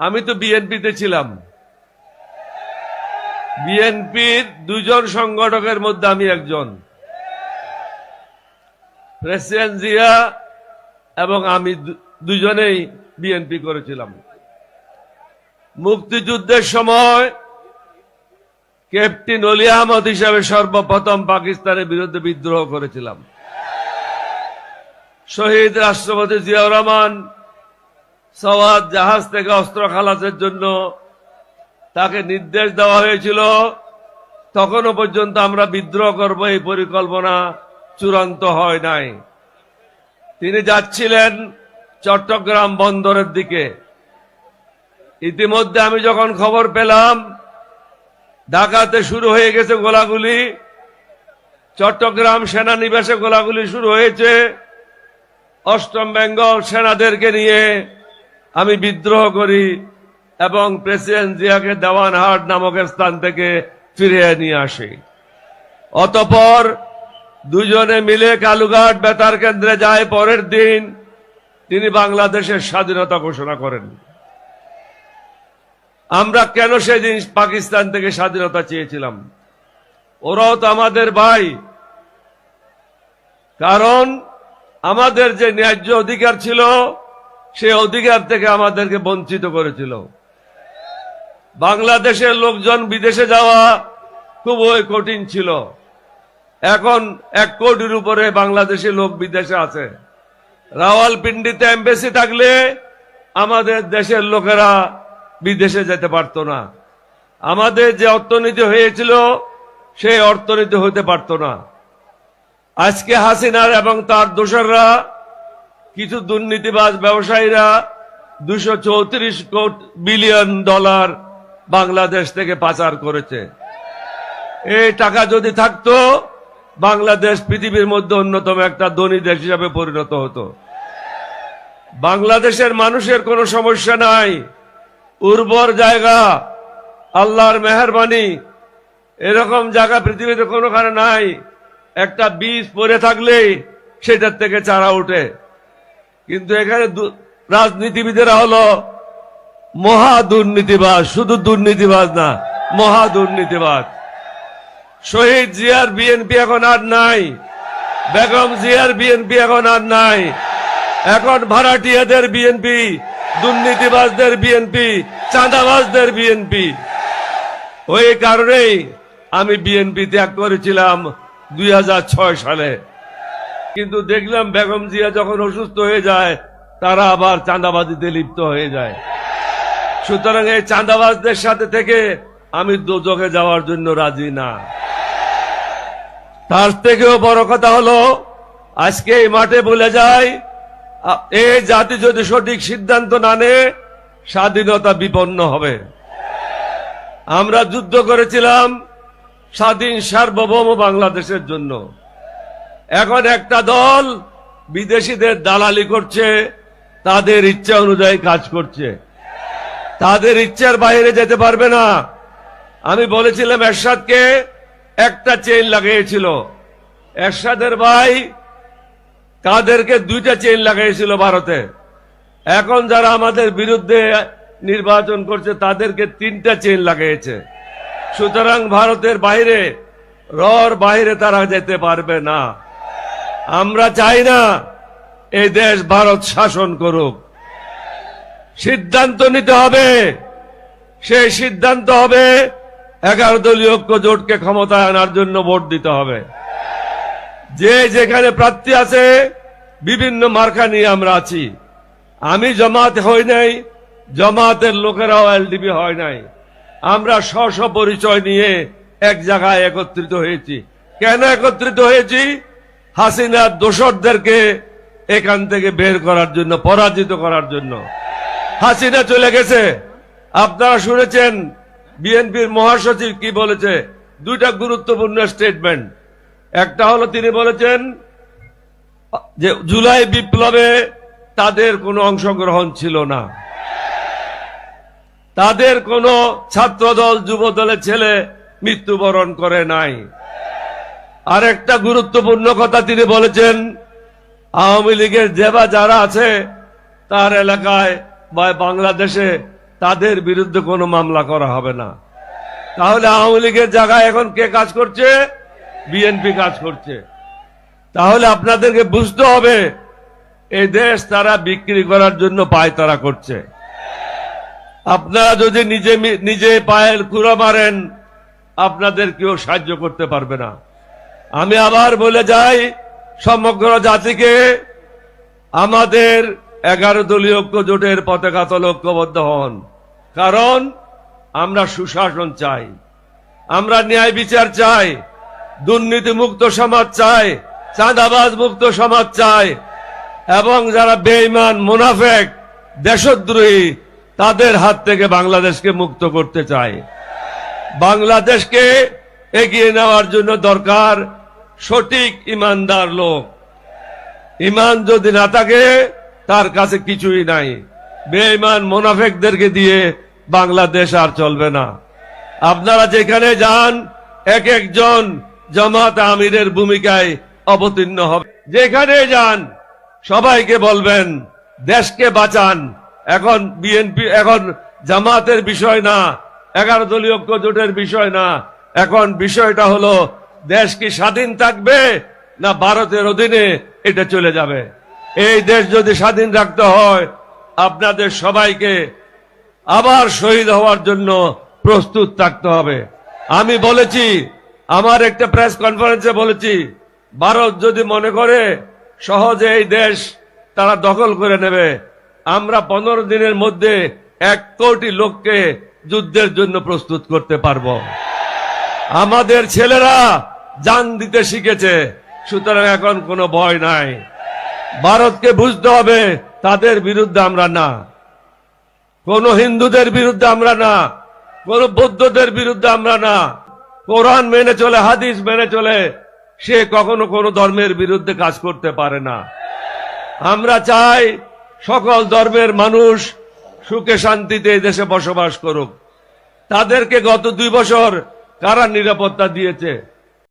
আমি তো বিএনপিতে ছিলাম। বিএনপির দুজন সংগঠকের মধ্যে আমি একজন। প্রেসিডেন্ট জিয়া এবং আমি দুজনেই বিএনপি করেছিলাম। মুক্তিযুদ্ধের সময় ক্যাপ্টেন অলি আহমদ হিসাবে সর্বপ্রথম পাকিস্তানের বিরুদ্ধে বিদ্রোহ করেছিলাম। শহীদ রাষ্ট্রপতি জিয়াউর রহমান সওয়াদ জাহাজ থেকে অস্ত্র খালাসের জন্য তাকে নির্দেশ দেওয়া হয়েছিল। তখনও পর্যন্ত আমরা বিদ্রোহ করব, এই পরিকল্পনা চূড়ান্ত হয় নাই। তিনি যাচ্ছিলেন চট্টগ্রাম বন্দরের দিকে। ইতিমধ্যে আমি যখন খবর পেলাম, ঢাকাতে শুরু হয়ে গেছে গোলাগুলি। চট্টগ্রাম সেনানিবাসে গোলাগুলি শুরু হয়েছে। অষ্টম বেঙ্গল সেনাদেরকে নিয়ে আমি বিদ্রোহ করি এবং প্রেসিডেন্ট জিয়াকে দেওয়ানহাট নামক স্থান থেকে ফিরিয়ে নিয়ে আসি। অতপর দুজনে মিলে কালুঘাট বেতার কেন্দ্রে যায়, পরের দিন তিনি বাংলাদেশের স্বাধীনতা ঘোষণা করেন। আমরা কেন সেদিন পাকিস্তান থেকে স্বাধীনতা চেয়েছিলাম? ওরাও তো আমাদের ভাই। কারণ আমাদের যে ন্যায্য অধিকার ছিল সে অধিকার থেকে আমাদেরকে বঞ্চিত করেছিল। বাংলাদেশের লোকজন বিদেশে যাওয়া খুবই কঠিন ছিল। এখন এক কোটির উপরে বাংলাদেশি লোক বিদেশে আছে। রাওয়ালপিন্ডিতে এম্বাসি থাকলে আমাদের দেশের লোকেরা বিদেশে যেতে পারত না। আমাদের যে অর্থনীতি হয়েছিল, সেই অর্থনীতি হতে পারত না। আজকে হাসিনার এবং তার দোসররা কিছু দুর্নীতিবাজ ব্যবসায়ীরা দুশো চৌত্রিশ বিলিয়ন ডলার বাংলাদেশ থেকে পাচার করেছে। এই টাকা যদি থাকতো, বাংলাদেশ পৃথিবীর মধ্যে অন্যতম একটা ধনী দেশ হিসাবে পরিণত হতো। বাংলাদেশের মানুষের কোনো সমস্যা নাই। উর্বর জায়গা, আল্লাহর মেহরবানি, এরকম জায়গা পৃথিবীতে কোনোখানে নাই। একটা বীজ পড়ে থাকলেই সেটার থেকে চারা উঠে। কিন্তু এখানে রাজনীতিবিদেরা হলো মহা দুর্নীতিবাজ, শুধু দুর্নীতিবাজ না, মহা দুর্নীতিবাজ। শহীদ জিয়ার বিএনপি এখন আর নাই, বেগম জিয়ার বিএনপি এখন আর নাই, এখন ভাড়াটিয়াদের বিএনপি, দুর্নীতিবাজদের বিএনপি, চাঁদাবাজদের বিএনপি। ওই কারণেই আমি বিএনপি ত্যাগ করেছিলাম দুই হাজার ছয় সালে। কিন্তু দেখলাম বেগম জিয়া যখন অসুস্থ হয়ে যায়, তারা আবার চাঁদাবাজিতে লিপ্ত হয়ে যায়। সুতরাং এই চাঁদাবাজদের সাথে থেকে আমি দুযোগে যাওয়ার জন্য রাজি না। তার থেকেও বড় কথা হলো, আজকে এই মাঠে বলে যায় এই জাতি যদি সঠিক সিদ্ধান্ত না নেয় স্বাধীনতা বিপন্ন হবে। আমরা যুদ্ধ করেছিলাম স্বাধীন সার্বভৌম বাংলাদেশের জন্য। এখন একটা দল বিদেশিদের দালালি করছে, তাদের ইচ্ছা অনুযায়ী কাজ করছে। তাদের ইচ্ছার বাইরে যেতে পারবে না। আমি বলেছিলাম এরশাদকে একটা চেইন লাগিয়েছিল। এরশাদের ভাই কাদেরকে দুইটা চেইন লাগাইছিল ভারতে। এখন যারা আমাদের বিরুদ্ধে নির্বাচন করছে, তাদেরকে তিনটা চেইন লাগিয়েছে। সুতরাং ভারতের বাইরে, রর বাইরে তারা যেতে পারবে না। আমরা চাই না এই দেশ ভারত শাসন করুক। সিদ্ধান্ত নিতে হবে। সেই সিদ্ধান্ত হবে, এগারো দলীয় ঐক্য জোটকে ক্ষমতায় আনার জন্য ভোট দিতে হবে। যে যেখানে প্রার্থী আছে, বিভিন্ন মার্কা নিয়ে আমরা আছি। আমি জমাত হই নাই, জমাতের লোকেরাও এলডিপি হয় নাই। আমরা স্ব পরিচয় নিয়ে এক জায়গায় একত্রিত হয়েছি। কেন একত্রিত হয়েছি? হাসিনার দোসরদেরকে এখান থেকে বের করার জন্য, পরাজিত করার জন্য। হাসিনা চলে গেছে। আপনারা শুনেছেন, বিএনপির মহাসচিব কি বলেছে? দুইটা গুরুত্বপূর্ণ স্টেটমেন্ট একটা হলো তিনি বলেছেন যে, জুলাই বিপ্লবে তাদের কোনো অংশগ্রহণ ছিল না। তাদের কোনো ছাত্রদল, যুবদলের ছেলে মৃত্যুবরণ করে নাই। আরেকটা গুরুত্বপূর্ণ কথা তিনি বলেছেন, আওয়ামী লীগের যে বা যারা আছে, তার এলাকায় বা বাংলাদেশে তাদের বিরুদ্ধে কোনো মামলা করা হবে না। তাহলে আওয়ামী লীগের জায়গায় এখন কে কাজ করছে? বিএনপি কাজ করছে। তাহলে আপনাদেরকে বুঝতে হবে এই দেশ তারা বিক্রি করার জন্য পায় তারা করছে। আপনারা যদি নিজে নিজে পায়ের কুড়া মারেন, আপনাদের কেউ সাহায্য করতে পারবে না। আমি আবার বলে যাই, সমগ্র জাতিকে আমাদের এগারো দলীয় ঐক্য জোটের পতাকা তলে ঐক্যবদ্ধ হন। কারণ আমরা সুশাসন চাই, আমরা ন্যায় বিচার চাই দুর্নীতি মুক্ত সমাজ চাই, চাঁদাবাজ মুক্ত সমাজ চাই, এবং যারা বেঈমান, মুনাফেক, দেশদ্রোহী, তাদের হাত থেকে বাংলাদেশকে মুক্ত করতে চাই। বাংলাদেশকে এগিয়ে নেওয়ার জন্য দরকার সঠিক ইমানদার লোক। ইমান যদি না থাকে, তার কাছে কিছুই নাই। বেঈমান মোনাফেকদেরকে দিয়ে বাংলাদেশ আর চলবে না। আপনারা যেখানে যান, এক একজন জামাত আমিরের ভূমিকায় অবতীর্ণ হবে। যেখানে যান, সবাইকে বলবেন, দেশকে বাঁচান। এখন বিএনপি, এখন জামাতের বিষয় না, এগারো দলীয় জোটের বিষয় না। এখন বিষয়টা হলো দেশ কি স্বাধীন থাকবে না ভারতের অধীনে এটা চলে যাবে? এই দেশ যদি স্বাধীন রাখতে হয়, আপনাদের সবাইকে আবার শহীদ হওয়ার জন্য প্রস্তুত থাকতে হবে। আমি বলেছি, আমার একটা প্রেস কনফারেন্সে বলেছি, ভারত যদি মনে করে, সহজে এই দেশ তারা দখল করে নেবে। আমরা পনেরো দিনের মধ্যে এক কোটি লোককে যুদ্ধের জন্য প্রস্তুত করতে পারব। আমাদের ছেলেরা জান দিতে শিখেছে, সুতরাং এখন কোনো ভয় নাই। ভারতকে বুঝতে হবে, তাদের বিরুদ্ধে আমরা না। কোন হিন্দুদের বিরুদ্ধে আমরা না, কোন বৌদ্ধদের বিরুদ্ধে আমরা না। কোরআন মেনে চলে, হাদিস মেনে চলে, সে কখনো কোনো ধর্মের বিরুদ্ধে কাজ করতে পারে না। আমরা চাই সকল ধর্মের মানুষ সুখে শান্তিতে দেশে বসবাস করুক। তাদেরকে গত দুই বছর কারা নিরাপত্তা দিয়েছে?